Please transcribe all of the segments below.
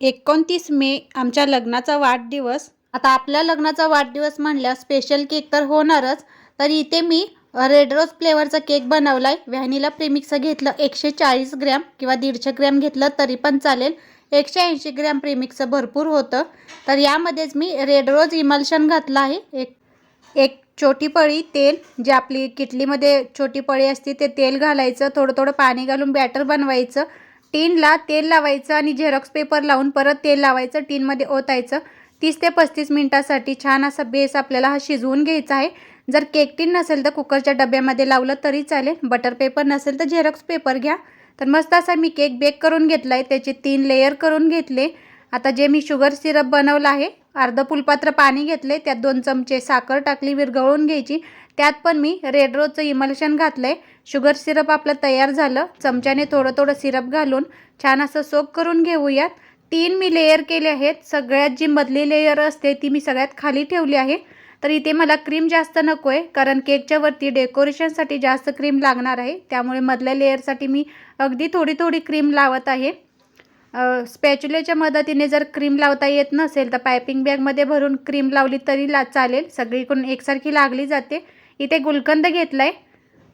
एकोणतीस मे आमच्या लग्नाचा वाढदिवस. आता आपल्या लग्नाचा वाढदिवस म्हणल्या स्पेशल केक तर होणारच तर इथे मी रेड रोज फ्लेवरचा केक बनवला आहे व्हॅनिला प्रेमिक्स घेतलं एकशे चाळीस ग्रॅम किंवा दीडशे ग्रॅम घेतलं तरी पण चालेल. एकशे ऐंशी ग्रॅम प्रिमिक्स भरपूर होतं. तर यामध्येच मी रेड रोज इमल्शन घातलं आहे. एक एक छोटी पळी तेल जे आपली किटलीमध्ये छोटी पळी असते ते तेल घालायचं. थोडं थोडं पाणी घालून बॅटर बनवायचं. टीनला तेल लावायचं आणि झेरॉक्स पेपर लावून परत तेल लावायचं टीनमध्ये ओतायचं. तीस ते पस्तीस मिनटासाठी छान असा बेस आपल्याला हा शिजवून घ्यायचा आहे. जर केक टीन नसेल तर कुकरच्या डब्यामध्ये लावलं तरी चालेल. बटर पेपर नसेल तर झेरॉक्स पेपर घ्या. तर मस्त असा मी केक बेक करून घेतला आहे त्याचे तीन लेयर करून घेतले. आता जे मी शुगर सिरप बनवलं आहे अर्धं फुलपात्र पाणी घेतले त्यात दोन चमचे साखर टाकली विरघळून घ्यायची. त्यात पण मी रेड रोजचं इमल्शन घातलं आहे शुगर सिरप आपलं तयार झालं. चमच्याने थोडं थोडं सिरप घालून छान असं सोक करून घेऊयात. तीन मी लेयर केले आहेत. सगळ्यात जी मधली लेयर असते ती मी सगळ्यात खाली ठेवली आहे. तर इथे मला क्रीम जास्त नको आहे कारण केकच्या वरती डेकोरेशनसाठी जास्त क्रीम लागणार आहे. त्यामुळे मधल्या लेअरसाठी मी अगदी थोडी थोडी क्रीम लावत आहे. स्पॅच्युलेच्या मदतीने जर क्रीम लावता येत नसेल तर पायपिंग बॅगमध्ये भरून क्रीम लावली तरी ला चालेल. सगळीकडून एकसारखी लागली जाते. इथे गुलकंद घेतला आहे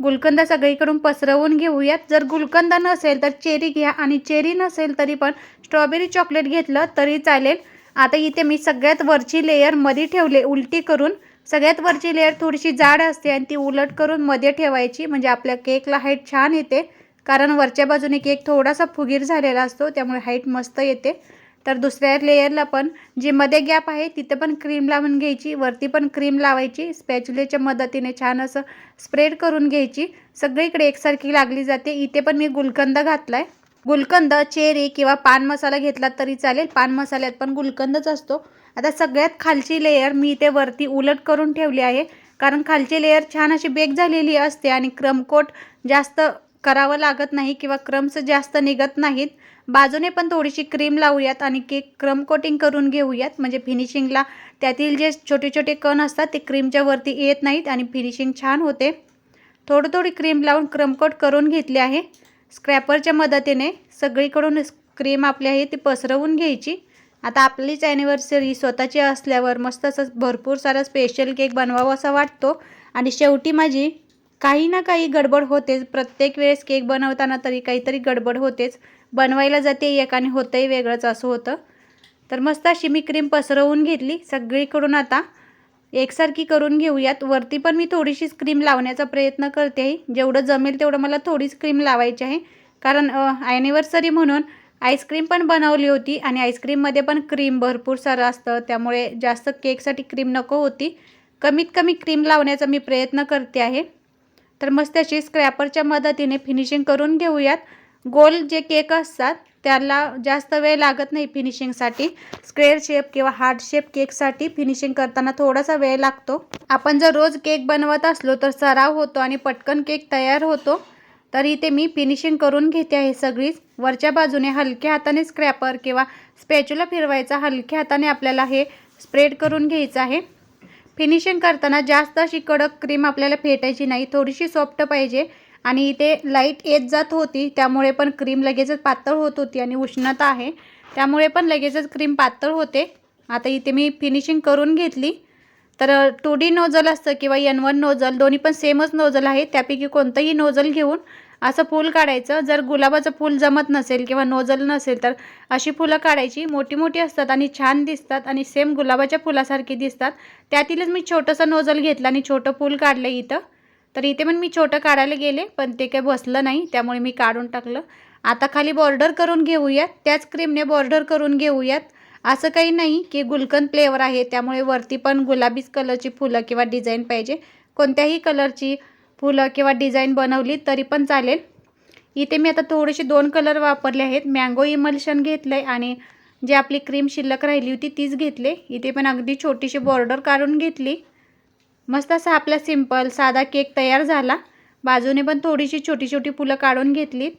गुलकंद सगळीकडून पसरवून घेऊयात. जर गुलकंद नसेल तर चेरी घ्या आणि चेरी नसेल तरी पण स्ट्रॉबेरी चॉकलेट घेतलं तरी चालेल. आता इथे मी सगळ्यात वरची लेयरमध्ये ठेवले उलटी करून. सगळ्यात वरची लेयर थोडीशी जाड असते आणि ती उलट करून मध्ये ठेवायची. म्हणजे आपल्या केकला हाईट छान येते. कारण वरच्या बाजूने केक थोडासा फुगीर झालेला असतो त्यामुळे हाईट मस्त येते. तर दुसऱ्या लेयरला पण जी मध्ये गॅप आहे तिथे पण क्रीम लावून घ्यायची वरती पण क्रीम लावायची स्पॅच्युलेच्या मदतीने छान असं स्प्रेड करून घ्यायची. सगळीकडे एकसारखी लागली जाते. इथे पण मी गुलकंद घातला आहे गुलकंद चेरी किंवा पान मसाला घेतला तरी चालेल. पान मसाल्यात पण गुलकंदच असतो. आता सगळ्यात खालची लेयर मी इथे वरती उलट करून ठेवली आहे. कारण खालची लेयर छान अशी बेक झालेली असते आणि क्रमकोट जास्त करावं लागत नाही किंवा क्रम्स जास्त निघत नाहीत बाजूने पण थोडीशी क्रीम लावूयात आणि केक क्रम कोटिंग करून घेऊयात. म्हणजे फिनिशिंगला त्यातील जे छोटे छोटे कण असतात ते क्रीमच्या वरती येत नाहीत आणि फिनिशिंग छान होते. थोडी थोडी क्रीम लावून क्रमकोट करून घेतली आहे. स्क्रॅपरच्या मदतीने सगळीकडून क्रीम आपली आहे ती पसरवून घ्यायची. आता आपलीच ॲनिव्हर्सरी स्वतःची असल्यावर मस्त असं भरपूर सारा स्पेशल केक बनवावं असा वाटतो. आणि शेवटी माझी काही ना काही गडबड होतेच. प्रत्येक वेळेस केक बनवताना तरी काहीतरी गडबड होतेच. बनवायला जाते एक आणि होतंही वेगळंच असं होतं. तर मस्त अशी मी क्रीम पसरवून घेतली. सगळीकडून आता एकसारखी करून घेऊयात. वरती पण मी थोडीशीच क्रीम लावण्याचा प्रयत्न करते. आहे जेवढं जमेल तेवढं मला थोडीच क्रीम लावायची आहे. कारण ॲनिव्हर्सरी म्हणून आईस्क्रीम पण बनवली होती आणि आईस्क्रीममध्ये पण क्रीम भरपूर सारं असतं. त्यामुळे जास्त केकसाठी क्रीम नको होती. कमीत कमी क्रीम लावण्याचा मी प्रयत्न करते आहे. तर मस्त अशी स्क्रॅपरच्या मदतीने फिनिशिंग करून घेऊयात. गोल जे केक असतात त्याला जास्त वेळ लागत नाही फिनिशिंगसाठी स्क्वेअर शेप किंवा हार्ट शेप केकसाठी फिनिशिंग करताना थोडासा वेळ लागतो. आपण जर रोज केक बनवत असलो तर सराव होतो आणि पटकन केक तयार होतो. तर इथे मी फिनिशिंग करून घेते आहे सगळीच. वरच्या बाजूने हलक्या हाताने स्क्रॅपर किंवा स्पॅच्युला फिरवायचा हलक्या हाताने आपल्याला हे स्प्रेड करून घ्यायचं आहे. फिनिशिंग करताना जास्त अशी कडक क्रीम आपल्याला फेटायची नाही. थोडीशी सॉफ्ट पाहिजे. आणि इथे लाइट येत जात होती त्यामुळे पण क्रीम लगेचच पातळ होत होती आणि उष्णता आहे. त्यामुळे पण लगेचच क्रीम पातळ होते. आता इथे मी फिनिशिंग करून घेतली. तर टू डी नोजल असतं किंवा एन वन नोजल दोन्ही पण सेमच नोजल आहे. त्यापैकी कोणतंही नोजल घेऊन असं फूल काढायचं. जर गुलाबाचं फूल जमत नसेल किंवा नोजल नसेल तर अशी फुलं काढायची. मोठी मोठी असतात आणि छान दिसतात आणि सेम गुलाबाच्या फुलासारखी दिसतात. त्यातीलच मी छोटंसं नोजल घेतलं आणि छोटं फूल काढलं इथं. तर इथे पण मी छोटं काढायला गेले पण ते काही बसलं नाही. त्यामुळे मी काढून टाकलं. आता खाली बॉर्डर करून घेऊयात. त्याच क्रीमने बॉर्डर करून घेऊयात. असं काही नाही की गुलकंद फ्लेवर आहे त्यामुळे वरती पण गुलाबीच कलरची फुलं किंवा डिझाईन पाहिजे. कोणत्याही कलरची फुलं किंवा डिझाईन बनवली तरी पण चालेल. इथे मी आता थोडेसे दोन कलर वापरले आहेत. मँगो इमल्शन घेतलं आहे आणि जे आपली क्रीम शिल्लक राहिली होती तीच घेतले. इथे पण अगदी छोटीशी बॉर्डर काढून घेतली. मस्त असा आपला सिंपल साधा केक तयार झाला. बाजूने पण थोडीशी छोटी छोटी फुलं काढून घेतली.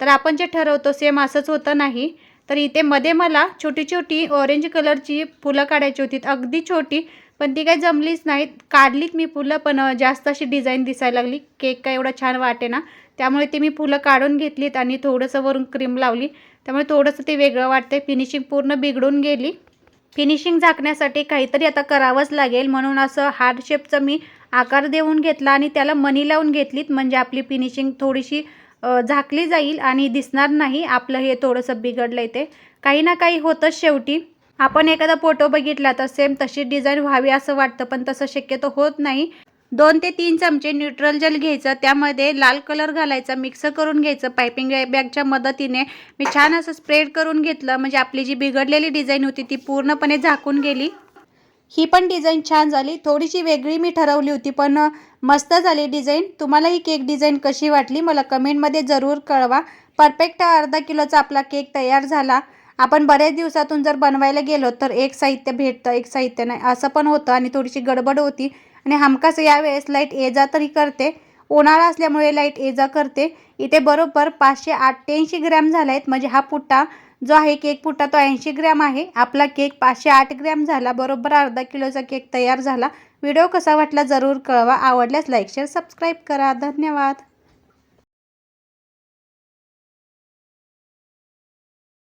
तर आपण जे ठरवतो सेम असंच होतं नाही. तर इथे मध्ये मला छोटी छोटी ऑरेंज कलरची फुलं काढायची होती. अगदी छोटी. पण ती काही जमलीच नाहीत. काढलीत मी फुलं पण जास्त अशी डिझाईन दिसायला लागली. केक काय एवढा छान वाटे ना. त्यामुळे ती मी फुलं काढून घेतलीत आणि थोडंसं वरून क्रीम लावली. त्यामुळे थोडंसं ते वेगळं वाटतंय. फिनिशिंग पूर्ण बिघडून गेली. फिनिशिंग झाकण्यासाठी काहीतरी आता करावंच लागेल. म्हणून असं हार्ड शेपचं मी आकार देऊन घेतला आणि त्याला मनी लावून घेतलीत. म्हणजे आपली फिनिशिंग थोडीशी झाकली जाईल आणि दिसणार नाही. आपलं हे थोडंसं बिघडलं आहे ते. काही ना काही होतंच शेवटी. आपण एखादा फोटो बघितला तर सेम तशी डिझाईन व्हावी असं वाटतं पण तसं शक्यतो होत नाही. दोन ते तीन चमचे न्यूट्रल जेल घ्यायचं त्यामध्ये लाल कलर घालायचा मिक्स करून घ्यायचं पायपिंग बॅगच्या मदतीने. मी छान असं स्प्रेड करून घेतलं म्हणजे आपली जी बिघडलेली डिझाईन होती ती पूर्णपणे झाकून गेली. ही पण डिझाईन छान झाली. थोडीशी वेगळी मी ठरवली होती पण मस्त झाली डिझाईन तुम्हाला ही केक डिझाईन कशी वाटली मला कमेंटमध्ये जरूर कळवा. परफेक्ट अर्धा किलोचा आपला केक तयार झाला. आपण बऱ्याच दिवसातून जर बनवायला गेलो तर एक साहित्य भेटतं एक साहित्य नाही. असं पण होतं आणि थोडीशी गडबड होती. आणि हमखास यावेळेस लाइट ये जा तरी करते. उन्हाळा असल्यामुळे लाइट ये जा करते. इथे बरोबर पाचशे अठ्ठ्याऐंशी ग्रॅम झाला आहेत म्हणजे हा पुट्टा जो आहे केक पुट्टा तो ऐंशी ग्रॅम आहे. आपला केक पाचशे आठ ग्रॅम झाला. बरोबर अर्धा किलोचा केक तयार झाला. व्हिडिओ कसा वाटला जरूर कळवा. आवडल्यास लाईक शेअर सबस्क्राईब करा. धन्यवाद.